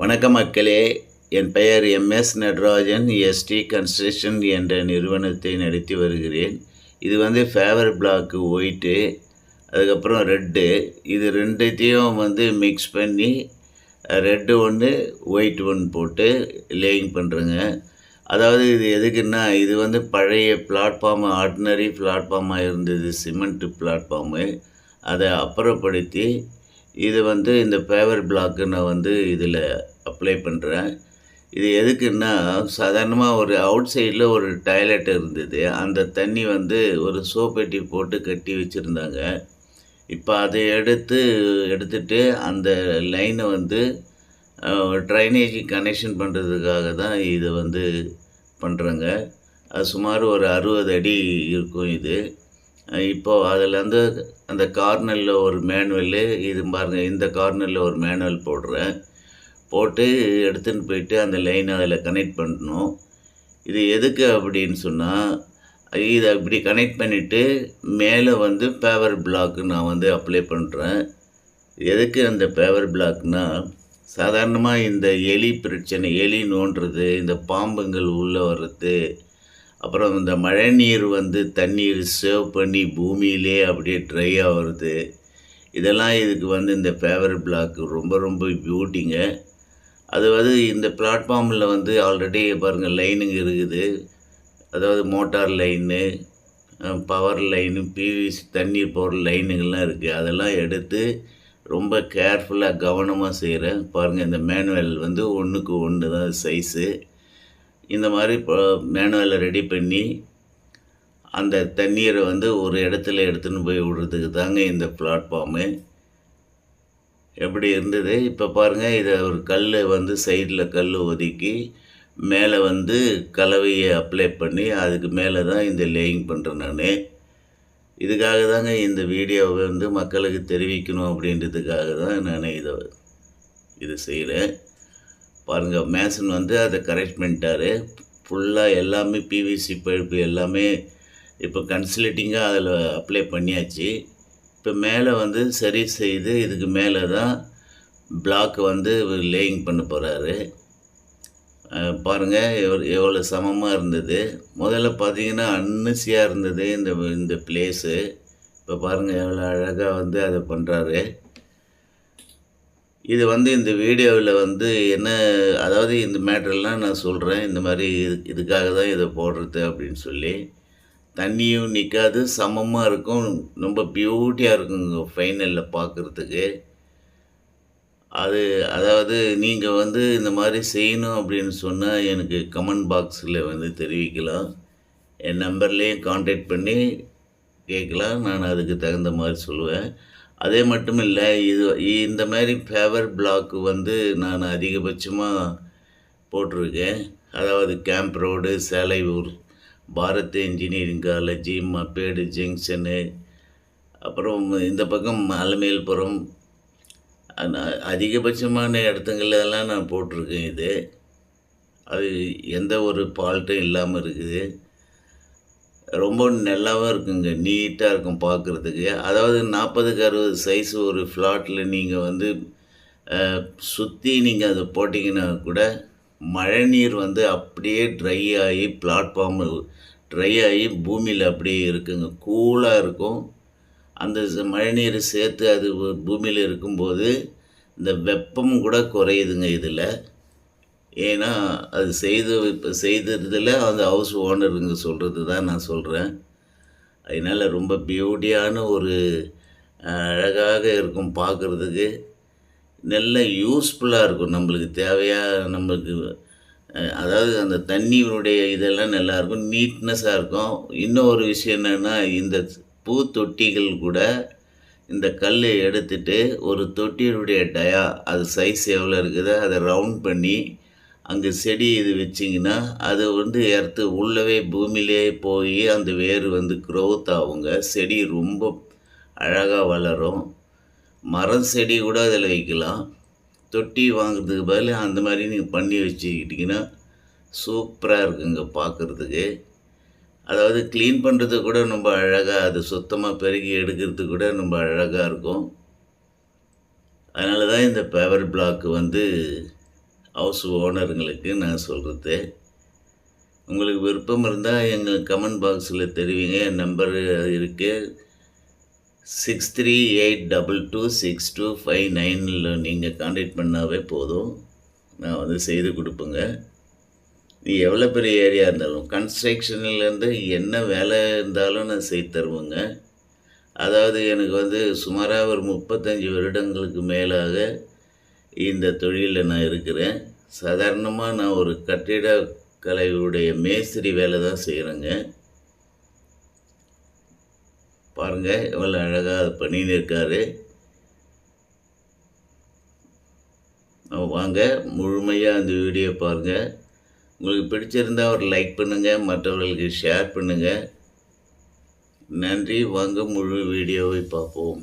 வணக்கம் மக்களே. என் பெயர் எம்எஸ் நடராஜன். எஸ்டி கன்ஸ்ட்ரக்ஷன் என்ற நிறுவனத்தை நடத்தி வருகிறேன். இது வந்து ஃபேவர் பிளாக்கு ஒயிட்டு அதுக்கப்புறம் ரெட்டு. இது ரெண்டுத்தையும் வந்து மிக்ஸ் பண்ணி ரெட்டு ஒன்று ஒயிட் ஒன்று போட்டு லேயிங் பண்ணுறேங்க அதாவது இது எதுக்குன்னா இது வந்து பழைய பிளாட்ஃபார்மு ஆர்டினரி பிளாட்ஃபார்மாக இருந்தது சிமெண்ட்டு பிளாட்ஃபார்மு. அதை அப்புறப்படுத்தி இது வந்து இந்த ஃபேவர் பிளாக்கு நான் வந்து இதில் அப்ளை பண்ணுறேன் இது எதுக்குன்னா சாதாரணமாக ஒரு அவுட் சைடில் ஒரு டாய்லெட் இருந்தது. அந்த தண்ணி வந்து ஒரு சோப்பெட்டி போட்டு கட்டி வச்சுருந்தாங்க. இப்போ அதை எடுத்து எடுத்துட்டு அந்த லைனை வந்து ட்ரைனேஜ் கனெக்ஷன் பண்ணுறதுக்காக தான் இதை வந்து பண்ணுறேங்க அது சுமார் ஒரு அறுபது அடி இருக்கும் இது. இப்போது அதில் வந்து அந்த கார்னரில் ஒரு மேனுவலு இது பாருங்கள் இந்த கார்னரில் ஒரு மேனுவல் போடுறேன். போட்டு எடுத்துன்னு போயிட்டு அந்த லைனை அதில் கனெக்ட் பண்ணணும். இது எதுக்கு அப்படின்னு சொன்னால் இதை இப்படி கனெக்ட் பண்ணிவிட்டு மேலே வந்து பேவர் பிளாக்கு நான் வந்து அப்ளை பண்ணுறேன் எதுக்கு அந்த பேவர் பிளாக்னால் சாதாரணமாக இந்த எலி பிரச்சனை எலி நோண்டுறது இந்த பாம்புங்கள் உள்ளே வர்றது அப்புறம் இந்த மழை நீர் வந்து தண்ணீர் சேவ் பண்ணி பூமியிலே அப்படியே ட்ரை ஆகிறது இதெல்லாம் இதுக்கு வந்து இந்த ஃபேவர் பிளாக் ரொம்ப ரொம்ப பியூட்டிங்க அது வந்து இந்த பிளாட்ஃபார்மில் வந்து ஆல்ரெடி பாருங்கள் லைனுங்க இருக்குது. அதாவது motor line power line PVC தண்ணீர் போகிற லைனுங்கள்லாம் இருக்குது அதெல்லாம் எடுத்து ரொம்ப கேர்ஃபுல்லாக கவனமாக செய்கிறேன் பாருங்கள் இந்த மேனுவல் வந்து ஒன்றுக்கு ஒன்று தான் சைஸு இந்த மாதிரி இப்போ மேனுவலை ரெடி பண்ணி அந்த தண்ணீரை வந்து ஒரு இடத்துல எடுத்துன்னு போய் விடுறதுக்கு தாங்க இந்த பிளாட்ஃபார்மு எப்படி இருந்தது? இப்போ பாருங்கள் இதை ஒரு கல் வந்து சைடில் கல் ஒதுக்கி மேலே வந்து கலவையை அப்ளை பண்ணி அதுக்கு மேலே தான் இந்த லேயிங் பண்ணுறேன் நான். இதுக்காக தாங்க இந்த வீடியோவை வந்து மக்களுக்கு தெரிவிக்கணும் அப்படின்றதுக்காக தான் நான் இதை இது செய்கிறேன் பாருங்கள் மேசன் வந்து அதை கரெக்ட் பண்ணிட்டாரு. ஃபுல்லாக எல்லாமே பிவிசி பழுப்பு எல்லாமே இப்போ கன்சல்ட்டிங்காக அதில் அப்ளை பண்ணியாச்சு. இப்போ மேலே வந்து சரி செய்து இதுக்கு மேலே தான் பிளாக் வந்து லேயிங் பண்ண போகிறாரு பாருங்கள் எவ்வளோ எவ்வளோ சமமாக இருந்தது. முதல்ல பார்த்தீங்கன்னா அன்னசியாக இருந்தது இந்த இந்த பிளேஸு இப்போ பாருங்கள் எவ்வளோ அழகாக வந்து அதை பண்ணுறாரு இது வந்து இந்த வீடியோவில் வந்து என்ன அதாவது இந்த மேட்ரெல்லாம் நான் சொல்கிறேன் இந்த மாதிரி இது இதுக்காக தான் இதை போடுறது அப்படின்னு சொல்லி. தண்ணியும் நிற்காது சமமாக இருக்கும் ரொம்ப பியூட்டியாக இருக்குங்க ஃபைனலில் பார்க்குறதுக்கு அது அதாவது நீங்கள் வந்து இந்த மாதிரி செய்யணும் அப்படின்னு சொன்னால் எனக்கு கமெண்ட் பாக்ஸில் வந்து தெரிவிக்கலாம். என் நம்பர்லேயும் காண்டாக்ட் பண்ணி கேட்கலாம் நான் அதுக்கு தகுந்த மாதிரி சொல்லுவேன். அதே மட்டும் இல்லை இது இந்த மாதிரி ஃபேவர் பிளாக்கு வந்து நான் அதிகபட்சமாக போட்டிருக்கேன். அதாவது camp road Selaiyur Bharath engineering காலேஜி மப்பேடு ஜங்ஷனு அப்புறம் இந்த பக்கம் அலமேல்புரம். அதிகபட்சமான இடத்துங்களெல்லாம் நான் போட்டிருக்கேன் இது. அது எந்த ஒரு ஃபால்ட்டும் இல்லாமல் இருக்குது. ரொம்ப நல்லாவும் இருக்குங்க நீட்டாக இருக்கும் பார்க்குறதுக்கு அதாவது நாற்பதுக்கு அறுபது சைஸ் ஒரு ஃப்ளாட்டில் நீங்கள் வந்து சுற்றி நீங்கள் அதை போட்டிங்கன்னா கூட மழை நீர் வந்து அப்படியே ட்ரை ஆகி பிளாட்ஃபார்ம் ட்ரை ஆகி பூமியில் அப்படியே இருக்குங்க. கூலாக இருக்கும். அந்த மழைநீர் சேர்த்து அது பூமியில் இருக்கும்போது இந்த வெப்பம் கூட குறையுதுங்க இதில். ஏன்னா அது செய்து இப்போ செய்ததில் அந்த ஹவுஸ் ஓனருங்க சொல்கிறது தான் நான் சொல்கிறேன் அதனால் ரொம்ப பியூட்டியான ஒரு அழகாக இருக்கும் பார்க்குறதுக்கு. நல்ல யூஸ்ஃபுல்லாக இருக்கும் நம்மளுக்கு தேவையாக நம்மளுக்கு அதாவது அந்த தண்ணியினுடைய இதெல்லாம் நல்லாயிருக்கும் நீட்னஸாக இருக்கும். இன்னொரு விஷயம் என்னென்னா இந்த பூத்தொட்டிகள் கூட இந்த கல் எடுத்துட்டு ஒரு தொட்டியினுடைய டயா அது சைஸ் எவ்வளோ இருக்குதோ அதை ரவுண்ட் பண்ணி அங்கே செடி இது வச்சிங்கன்னா அது வந்து எர்த்து உள்ளவே பூமியிலே போய் அந்த வேர் வந்து க்ரோத் ஆகுங்க. செடி ரொம்ப அழகாக வளரும். மரம் செடி கூட அதில் வைக்கலாம். தொட்டி வாங்குறதுக்கு பதில் அந்த மாதிரி நீங்கள் பண்ணி வச்சுக்கிட்டிங்கன்னா சூப்பராக இருக்குங்க பார்க்குறதுக்கு. அதாவது க்ளீன் பண்ணுறது கூட ரொம்ப அழகாக அது சுத்தமாக பெருகி எடுக்கிறது கூட ரொம்ப அழகாக இருக்கும். அதனால தான் இந்த பேவர் பிளாக் வந்து ஹவுஸ் ஓனருங்களுக்கு நான் சொல்கிறது உங்களுக்கு விருப்பம் இருந்தால் எங்கள் கமெண்ட் பாக்ஸில் தெரிவிங்க. என் நம்பர் இருக்குது six three eight double two six two five நைனில் நீங்கள் காண்டாக்ட் பண்ணாவே போதும். நான் வந்து செய்து கொடுப்பேங்க. நீ எவ்வளோ பெரிய ஏரியா இருந்தாலும் கன்ஸ்ட்ரக்ஷன்லேருந்து என்ன வேலை இருந்தாலும் நான் செய்து தருவேங்க. அதாவது எனக்கு வந்து சுமாராக ஒரு முப்பத்தஞ்சு வருடங்களுக்கு மேலாக இந்த தொழிலில் நான் இருக்கிறேன். சாதாரணமாக நான் ஒரு கட்டிடக்கலையுடைய மேஸ்திரி வேலை தான் செய்கிறேங்க பாருங்கள் எவ்வளோ அழகாக அதை பண்ணின்னு இருக்காரு. வாங்க முழுமையாக அந்த வீடியோ பாருங்கள் உங்களுக்கு பிடிச்சிருந்தா ஒரு லைக் பண்ணுங்கள் மற்றவர்களுக்கு ஷேர் பண்ணுங்கள் நன்றி வாங்க முழு வீடியோவை பார்ப்போம்.